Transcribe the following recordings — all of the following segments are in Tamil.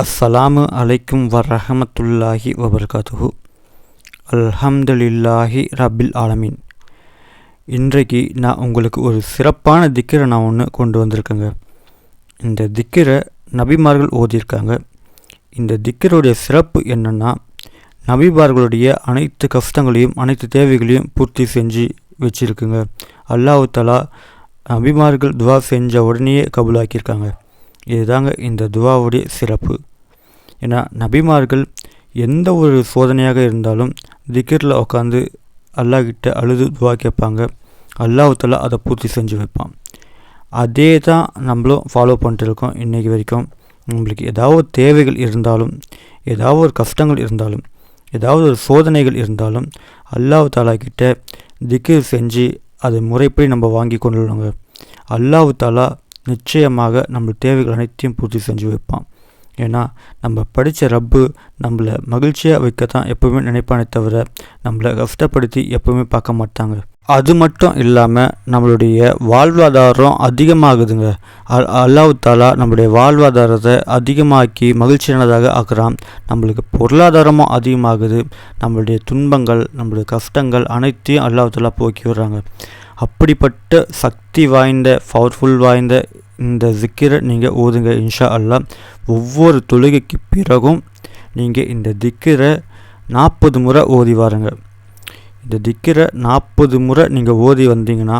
அஸ்ஸலாமு அலைக்கும் வரஹமத்துல்லாஹி வபர்காத்துஹு அல்ஹம்துலில்லாஹி ரபில் ஆலமீன் இன்றைக்கு நான் உங்களுக்கு ஒரு சிறப்பான திக்கரை நான் ஒன்று கொண்டு வந்திருக்கேங்க. இந்த திக்கரை நபிமார்கள் ஓதியிருக்காங்க. இந்த திக்கருடைய சிறப்பு என்னென்னா நபிமார்களுடைய அனைத்து கஷ்டங்களையும் அனைத்து தேவைகளையும் பூர்த்தி செஞ்சு வச்சுருக்குங்க. அல்லாஹு தலா நபிமார்கள் துவா செஞ்ச உடனேயே கபூலாக்கியிருக்காங்க. இதுதாங்க இந்த துவாவுடைய சிறப்பு. ஏன்னா நபிமார்கள் எந்த ஒரு சோதனையாக இருந்தாலும் திக்கிரில் உட்காந்து அல்லாஹ்கிட்ட அழுது துவா கேட்பாங்க. அல்லாஹால அதை பூர்த்தி செஞ்சு வைப்பான். அதே தான் நம்மளும் ஃபாலோ பண்ணிட்டு இருக்கோம் இன்றைக்கி வரைக்கும். நம்மளுக்கு ஏதாவது தேவைகள் இருந்தாலும் ஏதாவது ஒரு கஷ்டங்கள் இருந்தாலும் ஏதாவது ஒரு சோதனைகள் இருந்தாலும் அல்லாஹ் தாலா கிட்ட திக்கிர் செஞ்சு அதை முறைப்படி நம்ம வாங்கி கொண்டு அல்லாஹ் தாலா நிச்சயமாக நம்ம தேவைகள் அனைத்தையும் பூர்த்தி செஞ்சு வைப்பான். ஏன்னா நம்ம படித்த ரப்பு நம்மளை மகிழ்ச்சியாக வைக்க தான் எப்போவுமே நினைப்பானே தவிர நம்மளை கஷ்டப்படுத்தி எப்போவுமே பார்க்க மாட்டாங்க. அது மட்டும் இல்லாமல் நம்மளுடைய வாழ்வாதாரம் அதிகமாகுதுங்க. அல்லாஹ் தாலா நம்மளுடைய வாழ்வாதாரத்தை அதிகமாக்கி மகிழ்ச்சியானதாக ஆக்குறான். நம்மளுக்கு பொருளாதாரமும் அதிகமாகுது. நம்மளுடைய துன்பங்கள் நம்மளுடைய கஷ்டங்கள் அனைத்தையும் அல்லாஹ் தாலா போக்கி விடுறாங்க. அப்படிப்பட்ட சக்தி வாய்ந்த பவர்ஃபுல் வாய்ந்த இந்த ஜிக்கிரை நீங்கள் ஓதுங்க இன்ஷா அல்லா ஒவ்வொரு தொழுகைக்கு பிறகும் நீங்கள் இந்த திக்கிரை நாற்பது முறை ஓதி வாருங்க. இந்த திக்கிரை நாற்பது முறை நீங்கள் ஓதி வந்தீங்கன்னா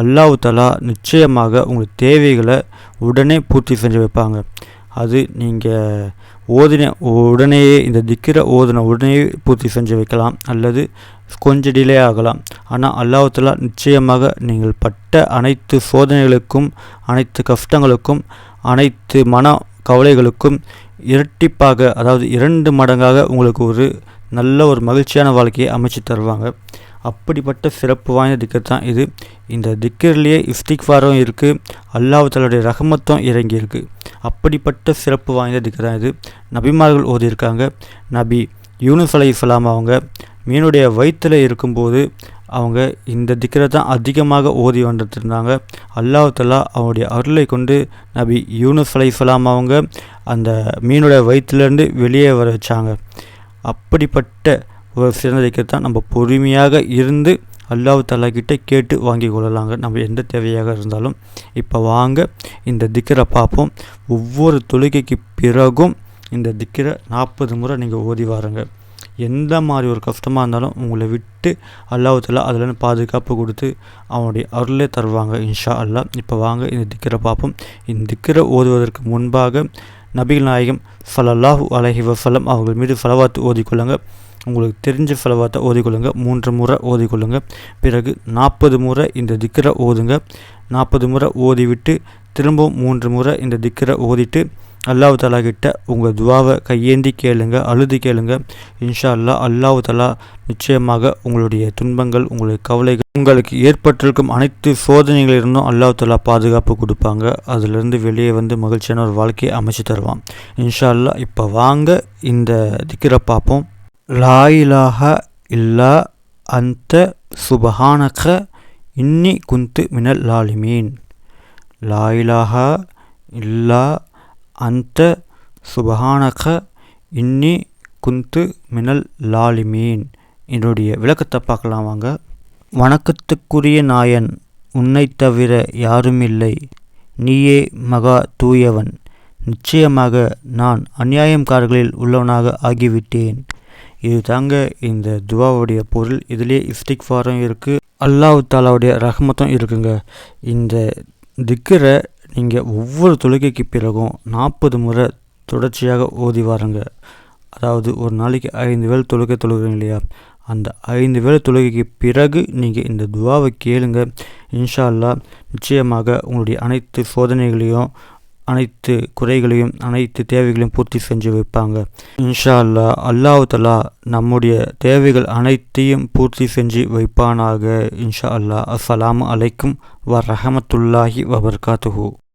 அல்லாஹு தலா நிச்சயமாக உங்கள் தேவைகளை உடனே பூர்த்தி செஞ்சு வைப்பாங்க. அது நீங்கள் ஓதின உடனேயே இந்த திக்கிற ஓதின உடனே பூர்த்தி செஞ்சு வைக்கலாம் அல்லது கொஞ்சம் டிலே ஆகலாம். ஆனால் அல்லாஹலா நிச்சயமாக நீங்கள் பட்ட அனைத்து சோதனைகளுக்கும் அனைத்து கஷ்டங்களுக்கும் அனைத்து மன கவலைகளுக்கும் இரட்டிப்பாக அதாவது இரண்டு மடங்காக உங்களுக்கு ஒரு நல்ல ஒரு மகிழ்ச்சியான வாழ்க்கையை அமைச்சு தருவாங்க. அப்படிப்பட்ட சிறப்பு வாய்ந்த திக்கர் தான் இது. இந்த திக்கர்லேயே இஸ்டிக்ஃபாரும் இருக்குது அல்லாஹாலுடைய ரஹமத்தும் இறங்கியிருக்கு. அப்படிப்பட்ட சிறப்பு வாய்ந்த திக்கர் தான் இது. நபிமார்கள் ஓதியிருக்காங்க. நபி யூனுஸ் அலை இஸ்லாம் அவங்க மீனுடைய வயிற்றில் இருக்கும்போது அவங்க இந்த திக்கரை தான் அதிகமாக ஓதி வந்துட்டுருந்தாங்க அல்லாஹலா அவனுடைய அருளை கொண்டு நபி யூனுஸ் அலை இஸ்லாம் அவங்க அந்த மீனுடைய வயிற்றுலேருந்து வெளியே வர வச்சாங்க. அப்படிப்பட்ட ஒரு சிறந்த திக்கர் தான் நம்ம பொறுமையாக இருந்து அல்லாஹ் தலாக்கிட்ட கேட்டு வாங்கி கொள்ளலாங்க. நம்ம எந்த தேவையாக இருந்தாலும் இப்போ வாங்க இந்த திக்கரை பார்ப்போம். ஒவ்வொரு தொழுகைக்கு பிறகும் இந்த திக்கரை நாற்பது முறை நீங்கள் ஓதி வாருங்க. எந்த மாதிரி ஒரு கஷ்டமாக இருந்தாலும் உங்களை விட்டு அல்லாஹத்தில் அதில் பாதுகாப்பு கொடுத்து அவனுடைய அருளே தருவாங்க இன்ஷா அல்லா இப்போ வாங்க இந்த திக்கரை பார்ப்போம். இந்த திக்கரை ஓதுவதற்கு முன்பாக நபிகள் நாயகம் சலல்லாஹூ அலஹி வசலம் அவர்கள் மீது செலவாத்து ஓதிக்கொள்ளுங்க உங்களுக்கு தெரிஞ்ச செலவாத்தை ஓதிக்கொள்ளுங்க. மூன்று முறை ஓதிக்கொள்ளுங்க. பிறகு நாற்பது முறை இந்த திக்கரை ஓதுங்க. நாற்பது முறை ஓதிவிட்டு திரும்பவும் மூன்று முறை இந்த திக்கரை ஓதிட்டு அல்லாஹ் தலா கிட்ட உங்கள் துவாவை கையேந்தி கேளுங்க அழுது கேளுங்க. இன்ஷா அல்லா அல்லாஹ் தலா நிச்சயமாக உங்களுடைய துன்பங்கள் உங்களுடைய கவலைகள் உங்களுக்கு ஏற்பட்டிருக்கும் அனைத்து சோதனைகளிலிருந்தும் அல்லாஹ் தலா பாதுகாப்பு கொடுப்பாங்க. அதிலிருந்து வெளியே வந்து மகிழ்ச்சியான ஒரு வாழ்க்கையை அமைச்சு தருவான். இன்ஷா அல்லா இப்போ வாங்க இந்த திக்கரை பார்ப்போம். லாயிலாக இல்லா அந்த சுபஹானக இன்னி குந்து மினல் லாலிமீன். லாயிலாக இல்லா அந்த சுபஹானக இன்னி குந்து மினல் லாலிமீன். என்னுடைய விளக்கத்தை பார்க்கலாம் வாங்க. வணக்கத்துக்குரிய நாயன் உன்னை தவிர யாரும் இல்லை நீயே மகா தூயவன். நிச்சயமாக நான் அநியாயம்காரர்களில் உள்ளவனாக ஆகிவிட்டேன். இது தாங்க இந்த துவாவுடைய பொருள். இதுலேயே இஸ்டிக்ஃபாரும் இருக்குது அல்லாஹ் தாலாவுடைய ரஹமத்தும் இருக்குங்க. இந்த திக்கரை நீங்கள் ஒவ்வொரு தொழுகைக்கு பிறகும் நாற்பது முறை தொடர்ச்சியாக ஓதி வாருங்க. அதாவது ஒரு நாளைக்கு ஐந்து வேலை தொழுகை தொழுகிறீங்க இல்லையா? அந்த ஐந்து வேலை தொழுகைக்கு பிறகு நீங்கள் இந்த துவாவை கேளுங்க. இன்ஷா அல்லா நிச்சயமாக உங்களுடைய அனைத்து சோதனைகளையும் அனைத்து குறைகளையும் அனைத்து தேவைகளையும் பூர்த்தி செஞ்சு வைப்பாங்க. இன்ஷா அல்லா அல்லாஹ் தலா நம்முடைய தேவைகள் அனைத்தையும் பூர்த்தி செஞ்சு வைப்பானாக. இன்ஷா அல்லா அஸ்ஸலாமு அலைக்கும் வ ரஹமத்துல்லாஹி வபர்காத்துஹூ